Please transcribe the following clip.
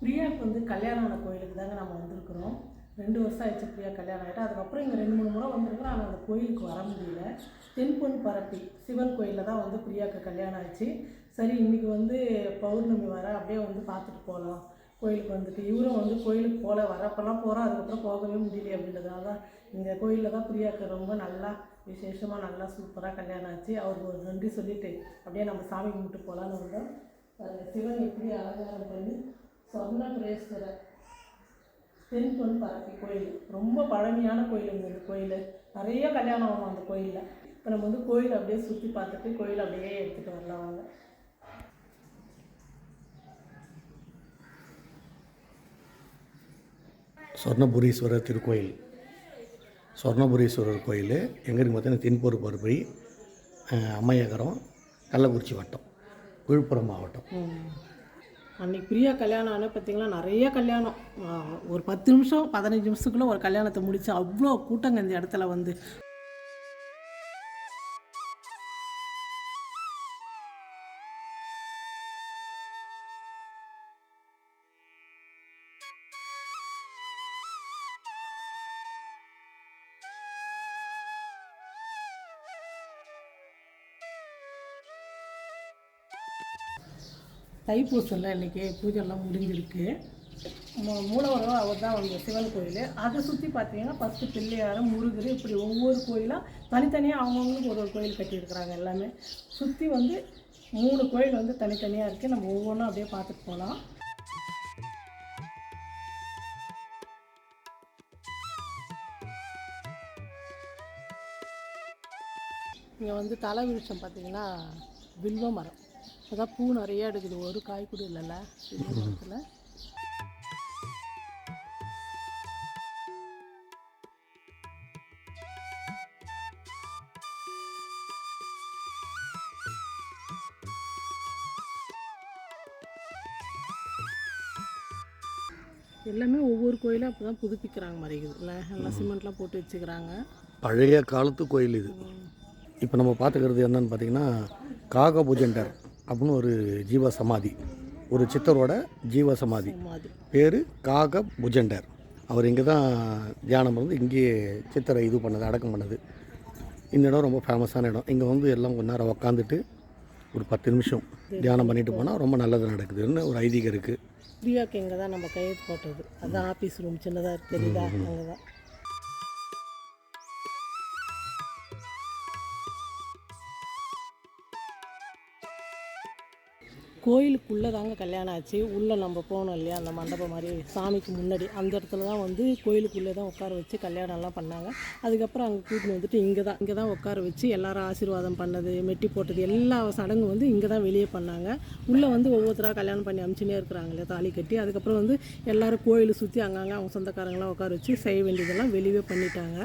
பிரியாவுக்கு வந்து கல்யாணம் ஆன கோயிலுக்கு தாங்க நம்ம வந்திருக்கிறோம். ரெண்டு வருஷம் ஆயிடுச்சு பிரியா கல்யாணம் ஆகிட்டு அதுக்கப்புறம் இங்கே ரெண்டு மூணு முறை வந்திருக்கிறோம். ஆனால் அந்த கோயிலுக்கு வர முடியல. தென்பொன் பரப்பி சிவன் கோயிலில் தான் வந்து பிரியாவுக்கு கல்யாணம் ஆச்சு சரி இன்றைக்கி வந்து பௌர்ணமி வர அப்படியே வந்து பார்த்துட்டு போகலாம் கோயிலுக்கு வந்துட்டு. இவரும் வந்து கோயிலுக்கு போகல வரப்பெல்லாம் போகிறோம் அதுக்கப்புறம் போகவே முடியல அப்படின்றதுனால தான் இந்த கோயிலில் தான் பிரியாவுக்கு ரொம்ப நல்லா விசேஷமாக நல்லா சூப்பராக கல்யாணம் ஆச்சு. அவருக்கு ஒரு நன்றி சொல்லிட்டு அப்படியே நம்ம சாமி கும்பிட்டு போகலான்னு வந்தோம். சிவன் எப்படி அலங்காரம் பண்ணி சொர்ணபுரேஸ்வரர் தென்பொன் பரப்பி கோயில். ரொம்ப பழமையான கோயிலுங்க இந்த கோயில். நிறைய கல்யாணம் ஆகும் அந்த கோயிலில். இப்போ நம்ம வந்து கோயில் அப்படியே சுற்றி பார்த்துட்டு கோயில் அப்படியே எடுத்துகிட்டு வரலாம் வாங்க. சொர்ணபுரீஸ்வரர் திருக்கோயில். சொர்ணபுரீஸ்வரர் கோயில். எங்கே பார்த்தீங்கன்னா தென்பொரு பருப்பை அம்மையகரம் கள்ளக்குறிச்சி வட்டம் விழுப்புரம் மாவட்டம். அன்னைக்கு பிரியா கல்யாணம் ஆனால் பார்த்தீங்கன்னா நிறைய கல்யாணம். ஒரு பத்து நிமிஷம் பதினஞ்சு நிமிஷத்துக்குள்ளே ஒரு கல்யாணத்தை முடிச்சு அவ்வளோ கூட்டங்க இந்த இடத்துல வந்து. தைப்பூசம்ல இன்றைக்கி பூஜைலாம் முடிஞ்சிருக்கு. மூலவரம் அவர் தான் வந்து சிவன் கோயில். அதை சுற்றி பார்த்தீங்கன்னா ஃபஸ்ட்டு பிள்ளையாரம் முருகர் இப்படி ஒவ்வொரு கோயிலாக தனித்தனியாக அவங்கவுங்களுக்கு ஒரு ஒரு கோயில் கட்டியிருக்கிறாங்க எல்லாமே. சுற்றி வந்து மூணு கோயில் வந்து தனித்தனியாக இருக்குது நம்ம ஒவ்வொன்றும் அப்படியே பார்த்துட்டு போகலாம் இங்கே வந்து தலை விருட்சம் பார்த்தீங்கன்னா வில்வ மரம். அதான் பூ நிறைய எடுக்குது. ஒரு காய் கூட இல்லைல்ல? மரத்தில் எல்லாமே ஒவ்வொரு கோயிலும் அப்போ தான் புதுப்பிக்கிறாங்க மாதிரி இருக்குதுல்ல எல்லாம் சிமெண்ட்லாம் போட்டு வச்சுக்கிறாங்க. பழைய காலத்து கோயில் இது. இப்போ நம்ம பார்த்துக்கிறது என்னன்னு பார்த்தீங்கன்னா காக புஜண்டர் அப்படின்னு ஒரு ஜீவ சமாதி ஒரு சித்தரோட ஜீவ சமாதி. பேர் காக புஜண்டர் அவர் இங்கே தான் தியானம் இருந்து இங்கேயே சித்தரை இது பண்ணது அடக்கம் பண்ணது. இந்த இடம் ரொம்ப ஃபேமஸான இடம். இங்கே வந்து எல்லாம் கொஞ்ச நேரம் உக்காந்துட்டு ஒரு பத்து நிமிஷம் தியானம் பண்ணிட்டு போனால் ரொம்ப நல்லது நடக்குதுன்னு ஒரு ஐதீகம் இருக்குது பிரியாக்கு இங்கே தான் நம்ம கையெழுத்து போட்டது. அதான் ஆஃபீஸ் ரூம் சின்னதாக தெரியுதா? அங்கே தான் கோயிலுக்குள்ளே தாங்க கல்யாணம் ஆச்சு. உள்ளே நம்ம போனோம் இல்லையா அந்த மண்டபம் மாதிரி சாமிக்கு முன்னாடி. அந்த இடத்துல தான் வந்து கோயிலுக்குள்ளே தான் உட்கார வச்சு கல்யாணம்லாம் பண்ணாங்க. அதுக்கப்புறம் அங்கே கூட்டின்னு வந்துட்டு இங்கே தான் இங்கே தான் உட்கார வச்சு எல்லாரும் ஆசீர்வாதம் பண்ணது மெட்டி போட்டது எல்லா சடங்கும் வந்து இங்கே தான் வெளியே பண்ணாங்க. உள்ளே வந்து ஒவ்வொருத்தராக கல்யாணம் பண்ணி அமிச்சுனே இருக்கிறாங்களே தாலி கட்டி. அதுக்கப்புறம் வந்து எல்லாரும் கோயிலை சுற்றி அங்கங்கே அவங்க சொந்தக்காரங்களாம் உட்கார வச்சு செய்ய வேண்டியதெல்லாம் வெளியே பண்ணிட்டாங்க.